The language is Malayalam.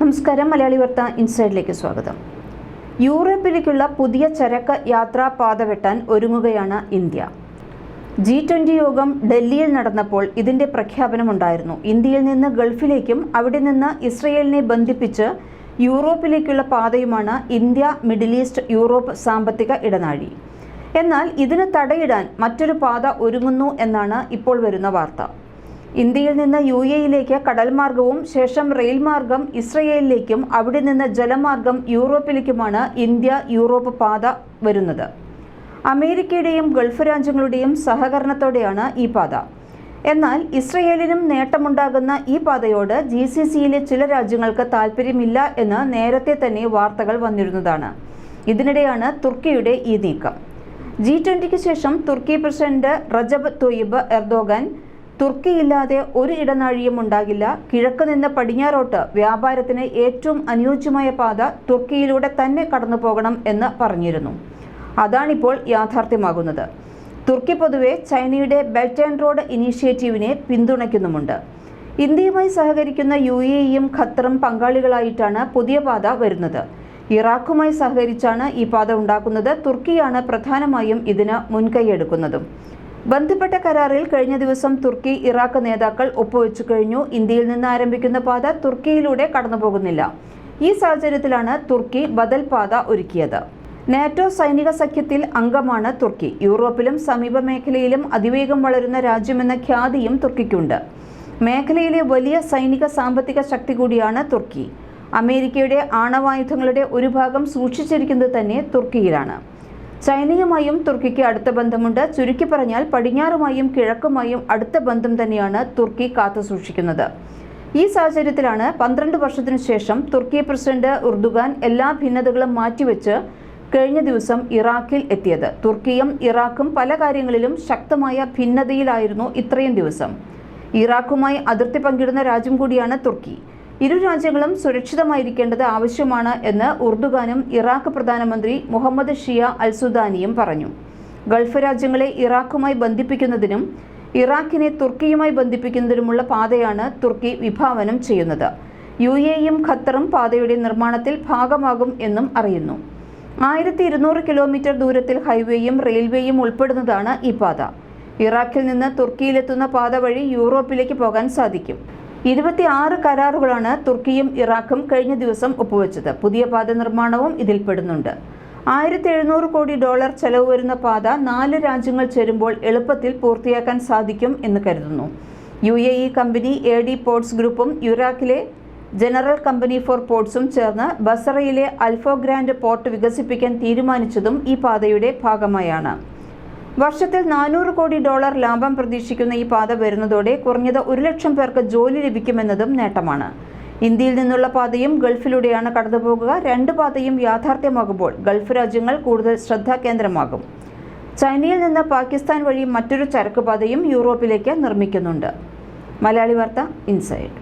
നമസ്കാരം മലയാളി വാർത്ത ഇൻസൈഡിലേക്ക് സ്വാഗതം. യൂറോപ്പിലേക്കുള്ള പുതിയ ചരക്ക് യാത്രാപാത വെട്ടാൻ ഒരുങ്ങുകയാണ് ഇന്ത്യ. ജി ട്വന്റി യോഗം ഡൽഹിയിൽ നടന്നപ്പോൾ ഇതിന്റെ പ്രഖ്യാപനമുണ്ടായിരുന്നു. ഇന്ത്യയിൽ നിന്ന് ഗൾഫിലേക്കും അവിടെ നിന്ന് ഇസ്രയേലിനെ ബന്ധിപ്പിച്ച് യൂറോപ്പിലേക്കുള്ള പാതയുമാണ് ഇന്ത്യ മിഡിൽ ഈസ്റ്റ് യൂറോപ്പ് സാമ്പത്തിക ഇടനാഴി. എന്നാൽ ഇതിന് തടയിടാൻ മറ്റൊരു പാത ഒരുങ്ങുന്നു എന്നാണ് ഇപ്പോൾ വരുന്ന വാർത്ത. ഇന്ത്യയിൽ നിന്ന് യു എയിലേക്ക് കടൽ മാർഗവും ശേഷം റെയിൽ മാർഗം ഇസ്രയേലിലേക്കും അവിടെ നിന്ന് ജലമാർഗം യൂറോപ്പിലേക്കുമാണ് ഇന്ത്യ യൂറോപ്പ് പാത വരുന്നത്. അമേരിക്കയുടെയും ഗൾഫ് രാജ്യങ്ങളുടെയും സഹകരണത്തോടെയാണ് ഈ പാത. എന്നാൽ ഇസ്രയേലിനും നേട്ടമുണ്ടാകുന്ന ഈ പാതയോട് ജി സി സിയിലെ ചില രാജ്യങ്ങൾക്ക് താല്പര്യമില്ല എന്ന് നേരത്തെ തന്നെ വാർത്തകൾ വന്നിരുന്നതാണ്. ഇതിനിടെയാണ് തുർക്കിയുടെ ഈ നീക്കം. ജി ട്വന്റിക്ക് ശേഷം തുർക്കി പ്രസിഡന്റ് റജബ് തൊയ്യബ് എർദോഗൻ തുർക്കിയില്ലാതെ ഒരു ഇടനാഴിയും ഉണ്ടാകില്ല. കിഴക്ക് നിന്ന് പടിഞ്ഞാറോട്ട് വ്യാപാരത്തിന് ഏറ്റവും അനുയോജ്യമായ പാത തുർക്കിയിലൂടെ തന്നെ കടന്നു പോകണം എന്ന് പറഞ്ഞിരുന്നു. അതാണിപ്പോൾ യാഥാർത്ഥ്യമാകുന്നത്. തുർക്കി പൊതുവെ ചൈനയുടെ ബെൽറ്റ് ആൻഡ് റോഡ് ഇനീഷ്യേറ്റീവിനെ പിന്തുണയ്ക്കുന്നുമുണ്ട്. ഇന്ത്യയുമായി സഹകരിക്കുന്ന യു എയും ഖത്തറും പങ്കാളികളായിട്ടാണ് പുതിയ പാത വരുന്നത്. ഇറാഖുമായി സഹകരിച്ചാണ് ഈ പാത ഉണ്ടാക്കുന്നത്. തുർക്കിയാണ് പ്രധാനമായും ഇതിന് മുൻകൈയെടുക്കുന്നതും. ബന്ധപ്പെട്ട കരാറിൽ കഴിഞ്ഞ ദിവസം തുർക്കി ഇറാഖ് നേതാക്കൾ ഒപ്പുവെച്ചു കഴിഞ്ഞു. ഇന്ത്യയിൽ നിന്ന് ആരംഭിക്കുന്ന പാത തുർക്കിയിലൂടെ കടന്നുപോകുന്നില്ല. ഈ സാഹചര്യത്തിലാണ് തുർക്കി ബദൽ പാത ഒരുക്കിയത്. നാറ്റോ സൈനിക സഖ്യത്തിൽ അംഗമാണ് തുർക്കി. യൂറോപ്പിലും സമീപ മേഖലയിലും അതിവേഗം വളരുന്ന രാജ്യമെന്ന ഖ്യാതിയും തുർക്കിക്കുണ്ട്. മേഖലയിലെ വലിയ സൈനിക സാമ്പത്തിക ശക്തി കൂടിയാണ് തുർക്കി. അമേരിക്കയുടെ ആണവായുധങ്ങളുടെ ഒരു ഭാഗം സൂക്ഷിച്ചിരിക്കുന്നത് തന്നെ തുർക്കിയിലാണ്. ചൈനയുമായും തുർക്കിക്ക് അടുത്ത ബന്ധമുണ്ട്. ചുരുക്കി പറഞ്ഞാൽ പടിഞ്ഞാറുമായും കിഴക്കുമായും അടുത്ത ബന്ധം തന്നെയാണ് തുർക്കി കാത്തുസൂക്ഷിക്കുന്നത് ഈ സാഹചര്യത്തിലാണ് പന്ത്രണ്ട് വർഷത്തിനു ശേഷം തുർക്കി പ്രസിഡന്റ് ഉർദുഗാൻ എല്ലാ ഭിന്നതകളും മാറ്റിവെച്ച് കഴിഞ്ഞ ദിവസം ഇറാഖിൽ എത്തിയത്. തുർക്കിയും ഇറാഖും പല കാര്യങ്ങളിലും ശക്തമായ ഭിന്നതയിലായിരുന്നു ഇത്രയും ദിവസം. ഇറാഖുമായി അതിർത്തി പങ്കിടുന്ന രാജ്യം കൂടിയാണ് തുർക്കി. ഇരു രാജ്യങ്ങളും സുരക്ഷിതമായിരിക്കേണ്ടത് ആവശ്യമാണ് എന്ന് ഉർദുഗാനും ഇറാഖ് പ്രധാനമന്ത്രി മുഹമ്മദ് ഷിയ അൽ സുദാനിയും പറഞ്ഞു. ഗൾഫ് രാജ്യങ്ങളെ ഇറാഖുമായി ബന്ധിപ്പിക്കുന്നതിനും ഇറാഖിനെ തുർക്കിയുമായി ബന്ധിപ്പിക്കുന്നതിനുമുള്ള പാതയാണ് തുർക്കി വിഭാവനം ചെയ്യുന്നത്. യു എയും ഖത്തറും പാതയുടെ നിർമ്മാണത്തിൽ ഭാഗമാകും എന്നും അറിയുന്നു. ആയിരത്തി ഇരുന്നൂറ് കിലോമീറ്റർ ദൂരത്തിൽ ഹൈവേയും റെയിൽവേയും ഉൾപ്പെടുന്നതാണ് ഈ പാത. ഇറാഖിൽ നിന്ന് തുർക്കിയിലെത്തുന്ന പാത വഴി യൂറോപ്പിലേക്ക് പോകാൻ സാധിക്കും. ഇരുപത്തിയാറ് കരാറുകളാണ് തുർക്കിയും ഇറാഖും കഴിഞ്ഞ ദിവസം ഒപ്പുവെച്ചത്. പുതിയ പാത നിർമ്മാണവും ഇതിൽപ്പെടുന്നുണ്ട് ആയിരത്തി എഴുന്നൂറ് കോടി ഡോളർ ചെലവ് വരുന്ന പാത നാല് രാജ്യങ്ങൾ ചേരുമ്പോൾ എളുപ്പത്തിൽ പൂർത്തിയാക്കാൻ സാധിക്കും എന്ന് കരുതുന്നു. U A E company A D ports ഗ്രൂപ്പും ഇറാഖിലെ ജനറൽ കമ്പനി ഫോർ പോർട്സും ചേർന്ന് ബസറയിലെ അൽഫോ ഗ്രാൻഡ് പോർട്ട് വികസിപ്പിക്കാൻ തീരുമാനിച്ചതും ഈ പാതയുടെ ഭാഗമായാണ്. വർഷത്തിൽ നാനൂറ് കോടി ഡോളർ ലാഭം പ്രതീക്ഷിക്കുന്ന ഈ പാത വരുന്നതോടെ കുറഞ്ഞത് ഒരു ലക്ഷം പേർക്ക് ജോലി ലഭിക്കുമെന്നതും നേട്ടമാണ്. ഇന്ത്യയിൽ നിന്നുള്ള പാതയും ഗൾഫിലൂടെയാണ് കടന്നുപോകുക. രണ്ട് പാതയും യാഥാർത്ഥ്യമാകുമ്പോൾ ഗൾഫ് രാജ്യങ്ങൾ കൂടുതൽ ശ്രദ്ധാകേന്ദ്രമാകും. ചൈനയിൽ നിന്ന് പാകിസ്ഥാൻ വഴി മറ്റൊരു ചരക്ക് പാതയും യൂറോപ്പിലേക്ക് നിർമ്മിക്കുന്നുണ്ട്. മലയാളി വാർത്ത ഇൻസൈഡ്.